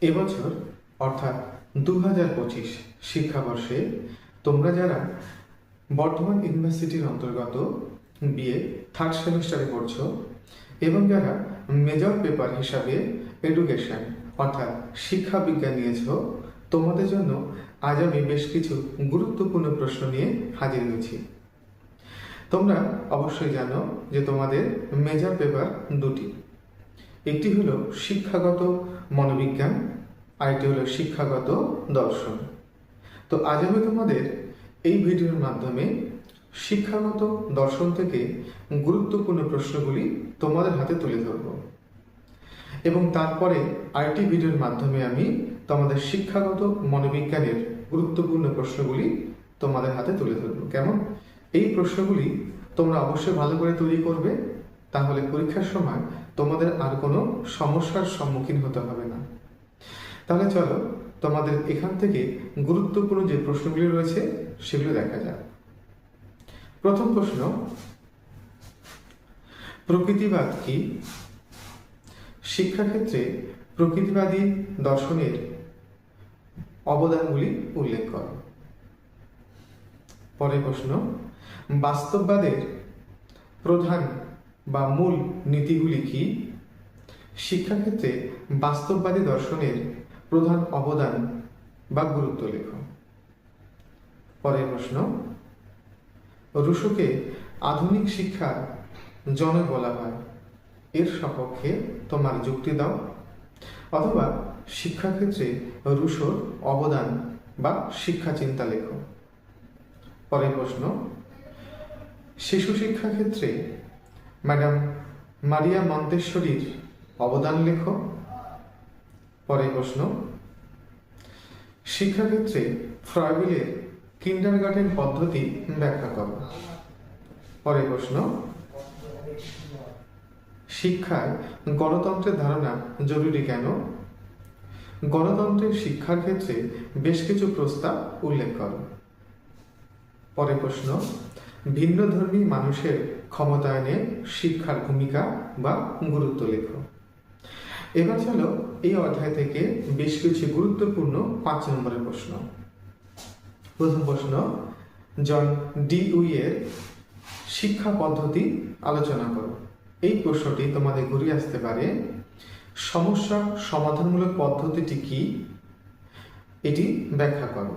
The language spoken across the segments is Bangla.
এবছর, অর্থাৎ দু হাজার পঁচিশ শিক্ষাবর্ষে, তোমরা যারা বর্ধমান ইউনিভার্সিটির অন্তর্গত বিএ থার্ড সেমিস্টারে পড়ছো এবং যারা মেজর পেপার হিসাবে এডুকেশন অর্থাৎ শিক্ষা বিজ্ঞান নিয়েছো, তোমাদের জন্য আজ আমি বেশ কিছু গুরুত্বপূর্ণ প্রশ্ন নিয়ে হাজির হয়েছি। তোমরা অবশ্যই জানো যে তোমাদের মেজর পেপার দুটি। একটি হলো শিক্ষাগত মনোবিজ্ঞান, আরেকটি হলো শিক্ষাগত দর্শন। তো আজ আমি তোমাদের এই ভিডিওর মাধ্যমে শিক্ষাগত দর্শন থেকে গুরুত্বপূর্ণ প্রশ্নগুলি তোমাদের হাতে তুলে ধরব। এবং তারপরে আরেকটি ভিডিওর মাধ্যমে আমি তোমাদের শিক্ষাগত মনোবিজ্ঞানের গুরুত্বপূর্ণ প্রশ্নগুলি তোমাদের হাতে তুলে ধরব। কেমন? এই প্রশ্নগুলি তোমরা অবশ্যই ভালো করে তৈরি করবে তাহলে পরীক্ষার সময় তোমাদের আর কোনো সমস্যার সম্মুখীন হতে হবে না। তাহলে চলো তোমাদের এখান থেকে গুরুত্বপূর্ণ যে প্রশ্নগুলি রয়েছে সেগুলো দেখা যাক। প্রথম প্রশ্ন, প্রকৃতিবাদ কি? শিক্ষাক্ষেত্রে প্রকৃতিবাদী দর্শনের অবদানগুলি উল্লেখ করো। পরের প্রশ্ন, বাস্তববাদের প্রধান বা মূল নীতিগুলি কি? শিক্ষাক্ষেত্রে বাস্তববাদী দর্শনের প্রধান অবদান বা গুরুত্ব লেখ। পরের প্রশ্ন, রুশোকে আধুনিক শিক্ষার জনক বলা হয়। এর সপক্ষে তোমার যুক্তি দাও। অথবা শিক্ষাক্ষেত্রে রুশোর অবদান বা শিক্ষা চিন্তা লেখো। পরের প্রশ্ন, শিশু শিক্ষা ক্ষেত্রে ম্যাডাম, মারিয়া মন্তেশ্বরীর অবদান লেখো। পরের প্রশ্ন। শিক্ষাক্ষেত্রে ফ্রয়বিলের কিন্ডার গার্ডেন পদ্ধতি ব্যাখ্যা করো। পরের প্রশ্ন। শিক্ষায় গণতন্ত্রের ধারণা জরুরি কেন? গণতন্ত্রের শিক্ষার ক্ষেত্রে বেশ কিছু প্রস্তাব উল্লেখ করো। পরের প্রশ্ন। ভিন্ন ধর্মী মানুষের ক্ষমতায়নে শিক্ষার ভূমিকা বা গুরুত্ব লেখো। এবার চলো এই অধ্যায় থেকে বেশ কিছু গুরুত্বপূর্ণ পাঁচ নম্বরের প্রশ্ন। প্রথম প্রশ্ন, জন ডি এর শিক্ষা পদ্ধতি আলোচনা করো। এই প্রশ্নটি তোমাদের ঘুরিয়ে আসতে পারে, সমস্যা সমাধানমূলক পদ্ধতিটি কি? এটি ব্যাখ্যা করো।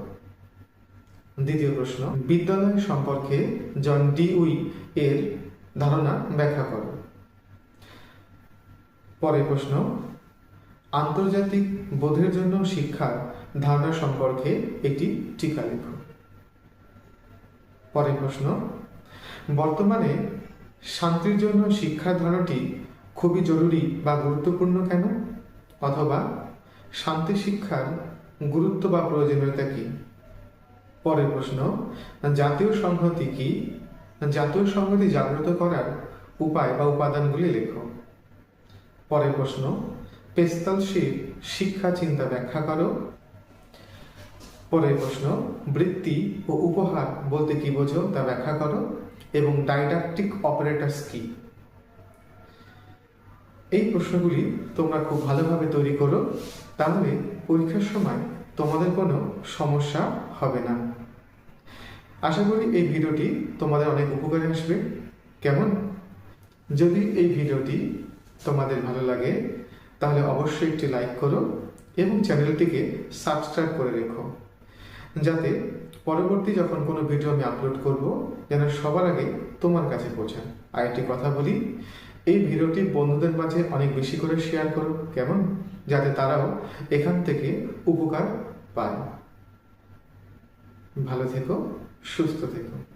দ্বিতীয় প্রশ্ন, বিদ্যালয় সম্পর্কে জন ডিউই এর ধারণা ব্যাখ্যা করো। পরের প্রশ্ন, আন্তর্জাতিক বোধের জন্য শিক্ষার ধারণা সম্পর্কে একটি টিকা লেখো। পরের প্রশ্ন, বর্তমানে শান্তির জন্য শিক্ষার ধারণাটি খুবই জরুরি বা গুরুত্বপূর্ণ কেন? অথবা, শান্তি শিক্ষার গুরুত্ব বা প্রয়োজনীয়তা কি? পরের প্রশ্ন, জাতীয় সংহতি কি জাতীয় সংহতি জাগ্রত করার উপায় বা উপাদানগুলি লেখো। পরের প্রশ্ন পেস্তালশীর শিক্ষা চিন্তা ব্যাখ্যা করো। পরের প্রশ্ন, বৃত্তি ও উপহার বলতে কি বোঝো তা ব্যাখ্যা করো এবং ডাইডাকটিক অপারেটরস কি? এই প্রশ্নগুলি তোমরা খুব ভালোভাবে তৈরি করো, তাহলে পরীক্ষার সময় তোমাদের কোনো সমস্যা হবে না। আশা করি এই ভিডিওটি তোমাদের অনেক উপকারে আসবে। কেমন? যদি এই ভিডিওটি তোমাদের ভালো লাগে, তাহলে অবশ্যই একটি লাইক করো এবং চ্যানেলটিকে সাবস্ক্রাইব করে রেখো। যাতে পরবর্তী যখন কোনো ভিডিও আমি আপলোড করব, যেন সবার আগে তোমার কাছে পৌঁছায়। আর একটি কথা বলি, এই ভিডিওটি বন্ধুদের মাঝে অনেক বেশি করে শেয়ার করো, কেমন? যাতে তারাও এখান থেকে উপকার পায়। ভালো থেকো। সুস্থ থেকো